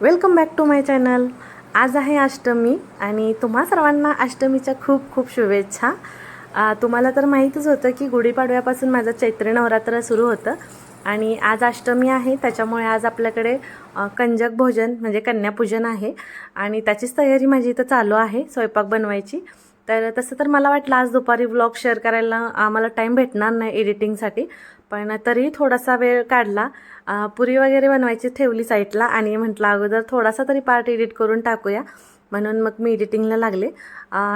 Welcome back to my channel. आज आहे अष्टमी आणि तुम्हा सर्वांना अष्टमीच्या खूप खूप शुभेच्छा. तुम्हाला तर माहीतच होतं की गुढीपाडव्यापासून माझं चैत्र नवरात्र सुरू होतं आणि आज अष्टमी आहे त्याच्यामुळे आज आपल्याकडे कंजक भोजन म्हणजे कन्यापूजन आहे आणि त्याचीच तयारी माझी इथं चालू आहे स्वयंपाक बनवायची. तर तसं तर मला वाटलं आज दुपारी व्लॉग शेअर करायला आम्हाला टाईम भेटणार नाही एडिटिंगसाठी पण तरीही थोडासा वेळ काढला. पुरी वगैरे बनवायची ठेवली साईडला आणि म्हटलं अगोदर थोडासा तरी पार्ट एडिट करून टाकूया. म्हणून मग मी एडिटिंगला लागले.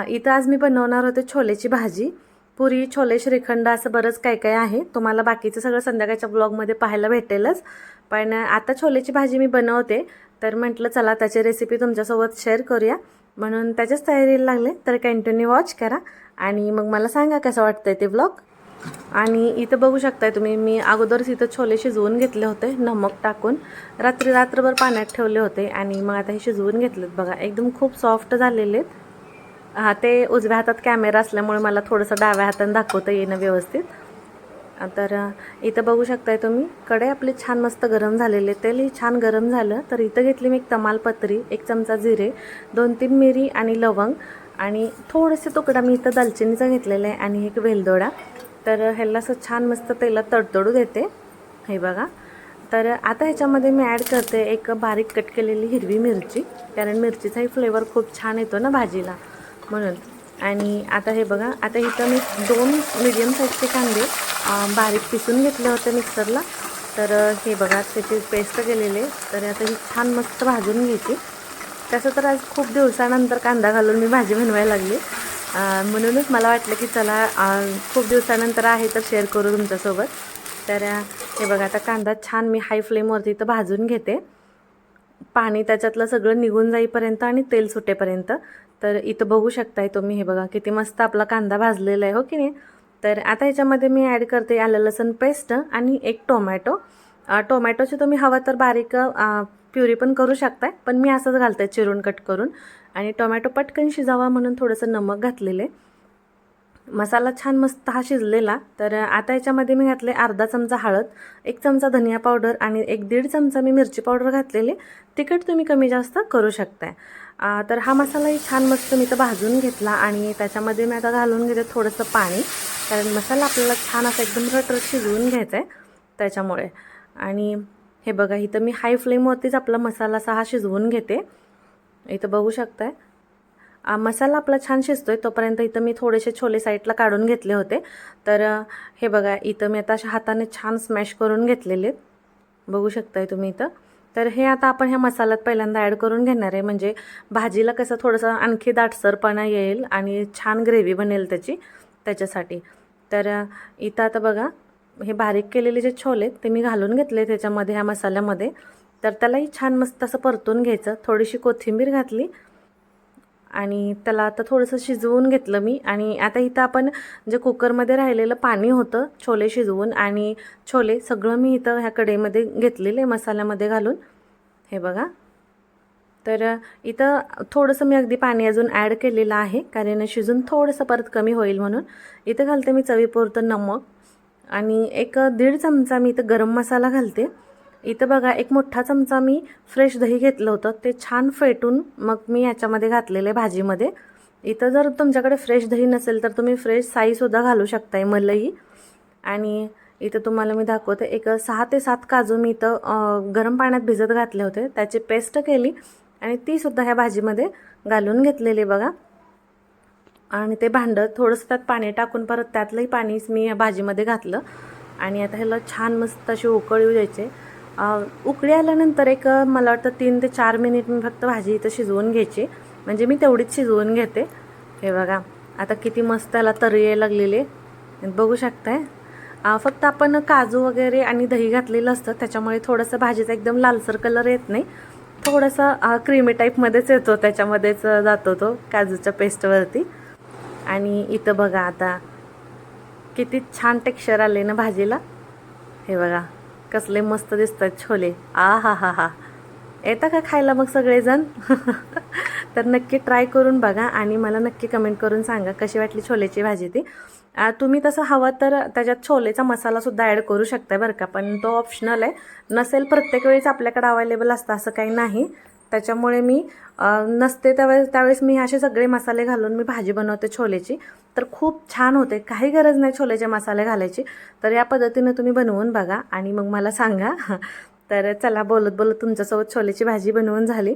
इथं आज मी बनवणार होते छोलेची भाजी. पुरी छोले श्रीखंड असं बरंच काय काय आहे. तुम्हाला बाकीचं सगळं संध्याकाळच्या ब्लॉगमध्ये पाहायला भेटेलच. पण आता छोलेची भाजी मी बनवते. तर म्हटलं चला त्याची रेसिपी तुमच्यासोबत शेअर करूया. म्हणून त्याच्याच तयारीला लागले. तर कंटिन्यू वॉच करा. आणि मग मला सांगा कसं वाटतंय ते ब्लॉग आणि इथं बघू शकताय तुम्ही मी अगोदरच इथं छोले शिजवून घेतले होते नमक टाकून. रात्री रात्रभर पाण्यात ठेवले होते आणि मग आता हे शिजवून घेतलेत बघा. एकदम खूप सॉफ्ट झालेले आहेत. हा ते उजव्या हातात कॅमेरा असल्यामुळे मला थोडंसं डाव्या हाताने दाखवता येणं व्यवस्थित. तर इथं बघू शकताय तुम्ही कडे आपले छान मस्त गरम झालेले तेलही छान गरम झालं. तर इथं घेतली मी एक तमालपत्री एक चमचा जिरे दोन तीन मिरी आणि लवंग आणि थोडेसे तुकडा मी इथं दालचिनीचा घेतलेला आहे आणि एक वेलदोडा. तर ह्याला असं छान मस्त तेलात तडतडू देते. हे बघा. तर आता ह्याच्यामध्ये मी ॲड करते एक बारीक कट केलेली हिरवी मिरची. कारण मिरचीचाही फ्लेवर खूप छान येतो ना भाजीला. म्हणून. आणि आता हे बघा. आता इथं मी दोन मिडियम साईजचे कांदे बारीक पिसून घेतले होते मिक्सरला तर हे बघा. त्याची पेस्ट केलेले तर आता ही छान मस्त भाजून घ्यायची. तसं तर आज खूप दिवसानंतर कांदा घालून मी भाजी बनवायला लागली. म्हणूनच मला वाटलं की चला खूप दिवसानंतर आहे तर शेअर करू तुमच्यासोबत. तर हे बघा आता कांदा छान मी हाय फ्लेमवरती इथं भाजून घेते. पाणी त्याच्यातलं सगळं निघून जाईपर्यंत आणि तेल सुटेपर्यंत. तर इथं बघू शकताय तुम्ही हे बघा किती मस्त आपला कांदा भाजलेला आहे हो की नाही? तर आता ह्याच्यामध्ये मी ॲड करते आलं लसूण पेस्ट आणि एक टोमॅटो टोमॅटोची तुम्ही हवा तर बारीक प्युरी पण करू शकताय पण मी असंच घालते चिरून कट करून. आणि टोमॅटो पटकन शिजावा म्हणून थोडंसं नमक घातलेले. मसाला छान मस्त हा शिजलेला. तर आता याच्यामध्ये मी घातले अर्धा चमचा हळद एक चमचा धनिया पावडर आणि एक दीड चमचा मी मिरची पावडर घातलेली. तिखट तुम्ही कमी जास्त करू शकताय. तर हा मसालाही छान मस्त मी तर भाजून घेतला आणि त्याच्यामध्ये मी आता घालून घेते थोडंसं पाणी. कारण मसाला आपल्याला छान असा एकदम रटरट शिजवून घ्यायचा आहे त्याच्यामुळे. आणि हे बघा इथं मी हाय फ्लेमवरतीच आपला मसाला असा हा शिजवून घेते. इथं बघू शकताय. मसाला आपला छान शिजतोय तोपर्यंत इथं मी थोडेसे छोले साईडला काढून घेतले होते. तर हे बघा इथं मी आता अशा हाताने छान स्मॅश करून घेतलेले बघू शकताय तुम्ही इथं. तर हे आता आपण ह्या मसाल्यात पहिल्यांदा ॲड करून घेणार आहे. म्हणजे भाजीला कसं थोडंसं आणखी दाटसरपणा येईल आणि छान ग्रेव्ही बनेल त्याची त्याच्यासाठी. तर इथं आता बघा हे बारीक केलेले जे छोले आहेत ते मी घालून घेतले त्याच्यामध्ये ह्या मसाल्यामध्ये. तर त्यालाही छान मस्त असं परतून घ्यायचं. थोडीशी कोथिंबीर घातली आणि त्याला आता थोडंसं शिजवून घेतलं मी. आणि आता इथं आपण जे कुकरमध्ये राहिलेलं पाणी होतं छोले शिजवून आणि छोले सगळं मी इथं ह्या कढईमध्ये घेतलेले मसाल्यामध्ये घालून. हे बघा. तर इथं थोडंसं मी अगदी पाणी अजून ॲड केलेलं आहे कारण शिजून थोडंसं परत कमी होईल म्हणून. इथं घालते मी चवीपुरतं नमक. आणि एक दीड चमचा मी इथं गरम मसाला घालते. इथं बघा एक मोठा चमचा मी फ्रेश दही घेतलं होतं. ते छान फेटून मग मी याच्यामध्ये घातलेलं आहे भाजीमध्ये. इथं जर तुमच्याकडे फ्रेश दही नसेल तर तुम्ही फ्रेश साईसुद्धा घालू शकताय मलई. आणि इथं तुम्हाला मी दाखवते एक सहा ते सात काजू मी इथं गरम पाण्यात भिजत घातले होते. त्याची पेस्ट केली आणि तीसुद्धा ह्या भाजीमध्ये घालून घेतलेली बघा. आणि ते भांडं थोडंसं त्यात पाणी टाकून परत त्यातलंही पाणीच मी या भाजीमध्ये घातलं. आणि आता ह्याला छान मस्त अशी उकळ येऊ द्यायचे. उकळी आल्यानंतर एक मला वाटतं तीन ते चार मिनिट मी फक्त भाजी इथं शिजवून घ्यायची. म्हणजे मी तेवढीच शिजवून घेते. हे बघा आता किती मस्त त्याला तरी यायला लागलेले बघू शकताय. फक्त आपण काजू वगैरे आणि दही घातलेलं असतं त्याच्यामुळे थोडंसं भाजीचा एकदम लालसर कलर येत नाही. थोडासा क्रीमी टाईपमध्येच येतो त्याच्यामध्येच जातो तो काजूच्या पेस्टवरती आणि इथं बघा आता किती छान टेक्स्चर आले ना भाजीला. हे बघा कसले मस्त दिसतात छोले. आ हा हा हा येतं का खायला मग सगळेजण? तर नक्की ट्राय करून बघा आणि मला नक्की कमेंट करून सांगा कशी वाटली छोलेची भाजी ती. तुम्ही तसं हवं तर त्याच्यात छोलेचा मसालासुद्धा ॲड करू शकताय बरं का पण तो ऑप्शनल आहे. नसेल प्रत्येक वेळेस आपल्याकडे अवेलेबल असतं असं काही नाही. त्याच्यामुळे मी नसते त्यावेळेस त्यावेळेस मी असे सगळे मसाले घालून मी भाजी बनवते छोलेची. तर खूप छान होते. काही गरज नाही छोलेचे मसाले घालायची. तर या पद्धतीनं तुम्ही बनवून बघा आणि मग मला सांगा. तर चला बोलत बोलत तुमच्यासोबत छोलेची भाजी बनवून झाली.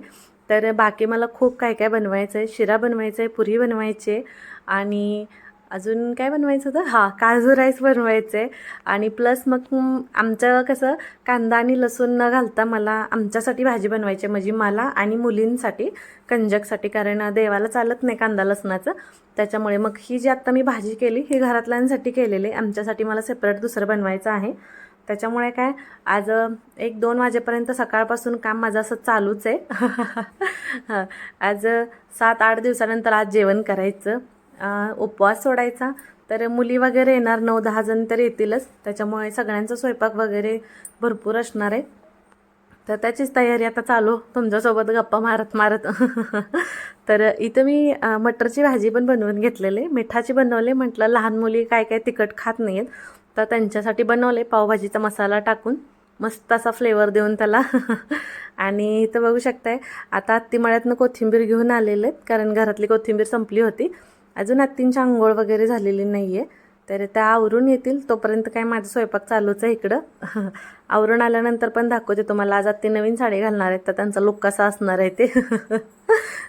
तर बाकी मला खूप काय काय बनवायचं आहे शिरा बनवायचं आहे पुरी बनवायची आहे आणि अजून काय बनवायचं होतं? हां काजू राईस बनवायचं. आहे आणि प्लस मग आमचं कसं कांदा आणि लसूण न घालता मला आमच्यासाठी भाजी बनवायची. आहे. म्हणजे मला आणि मुलींसाठी कंजकसाठी कारण देवाला चालत नाही कांदा लसणाचं. त्याच्यामुळे मग ही जी आत्ता मी भाजी केली ही घरातल्यांसाठी केलेली. आहे. आमच्यासाठी मला सेपरेट दुसरं बनवायचं आहे. त्याच्यामुळे काय आज एक दोन वाजेपर्यंत सकाळपासून काम माझं असं चालूच आहे. हां आज सात आठ दिवसानंतर आज जेवण करायचं. उपवास सोडायचा. तर मुली वगैरे येणार नऊ दहा जण तर येतीलच. त्याच्यामुळे सगळ्यांचा स्वयंपाक वगैरे भरपूर असणार आहे. तर त्याचीच तयारी आता चालू. तुमच्यासोबत गप्पा मारत मारत. तर इथं मी मटरची भाजी पण बनवून घेतलेले मिठाची बनवले म्हटलं लहान मुली काय काय तिखट खात नाही आहेत तर त्यांच्यासाठी बनवले पावभाजीचा मसाला टाकून. मस्त असा फ्लेवर देऊन त्याला. आणि इथं बघू शकताय आता आत्तीमळ्यातनं कोथिंबीर घेऊन आलेले आहेत. कारण घरातली कोथिंबीर संपली होती. अजून आत्तींची आंघोळ वगैरे झालेली नाही आहे तर त्या आवरून येतील. तोपर्यंत काय माझा स्वयंपाक चालूच आहे इकडं. आवरून आल्यानंतर पण दाखवते तुम्हाला. आज आत्ती नवीन साडी घालणार आहेत. तर त्यांचा लुक कसा असणार आहे ते.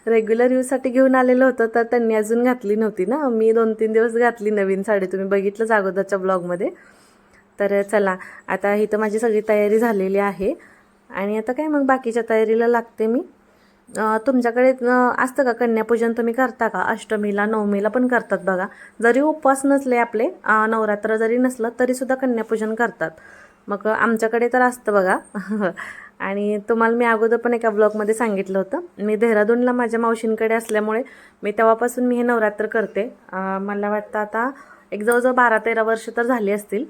रेग्युलर यूजसाठी घेऊन आलेलं होतं. तर त्यांनी अजून घातली नव्हती ना. मी दोन तीन दिवस घातली नवीन साडी. तुम्ही बघितलंच अगोदरच्या ब्लॉगमध्ये. तर चला. आता ही तर माझी सगळी तयारी झालेली आहे. आणि आता काय मग बाकीच्या तयारीला लागते मी. तुमच्याकडे असतं का कन्यापूजन तुम्ही करता का? अष्टमीला नवमीला पण करतात बघा. जरी उपवास नसले आपले नवरात्र जरी नसलं तरीसुद्धा कन्यापूजन करतात. मग आमच्याकडे तर असतं बघा. आणि तुम्हाला मी अगोदर पण एका ब्लॉगमध्ये सांगितलं होतं. मी देहरादूनला माझ्या मावशींकडे असल्यामुळे मी तेव्हापासून मी हे नवरात्र करते. मला वाटतं आता एक जवळजवळ बारा तेरा वर्ष तर झाली असतील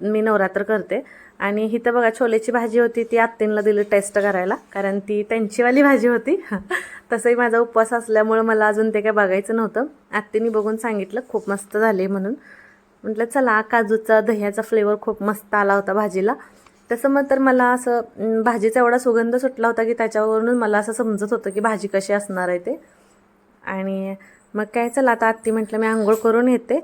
मी नवरात्र करते. आणि इथं बघा छोलेची भाजी होती ती आत्तींना दिली टेस्ट करायला. कारण ती त्यांचीवाली भाजी होती. तसंही माझा उपवास असल्यामुळं मला अजून ते काय बघायचं नव्हतं. आत्तीने बघून सांगितलं खूप मस्त झाले म्हणून. म्हटलं चला काजूचा दह्याचा फ्लेवर खूप मस्त आला होता भाजीला. तसं मग तर मला असं भाजीचा एवढा सुगंध सुटला होता की त्याच्यावरूनच मला असं समजत होतं की भाजी कशी असणार आहे ते. आणि मग काय चला आता आत्ती म्हटलं मी आंघोळ करून येते.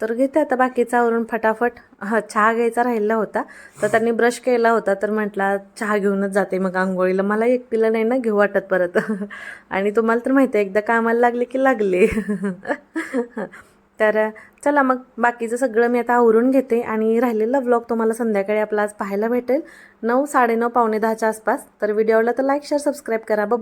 तर घेते आता बाकीचा आवरून फटाफट. हा चहा घ्यायचा राहिला होता. तर त्यांनी ब्रश केला होता तर म्हटला चहा घेऊनच जाते मग आंघोळीला. मला एकटीला नाही ना घेऊ वाटत परत. आणि तुम्हाला तर माहिती आहे एकदा कामाला लागले की लागले. तर चला मग बाकीचं सगळं मी आता आवरून घेते. आणि राहिलेला व्लॉग तुम्हाला संध्याकाळी आपला आज पाहायला भेटेल. नऊ साडेनऊ पावणे दहाच्या आसपास. तर व्हिडिओला तर लाईक शेअर सबस्क्राईब करा. बाय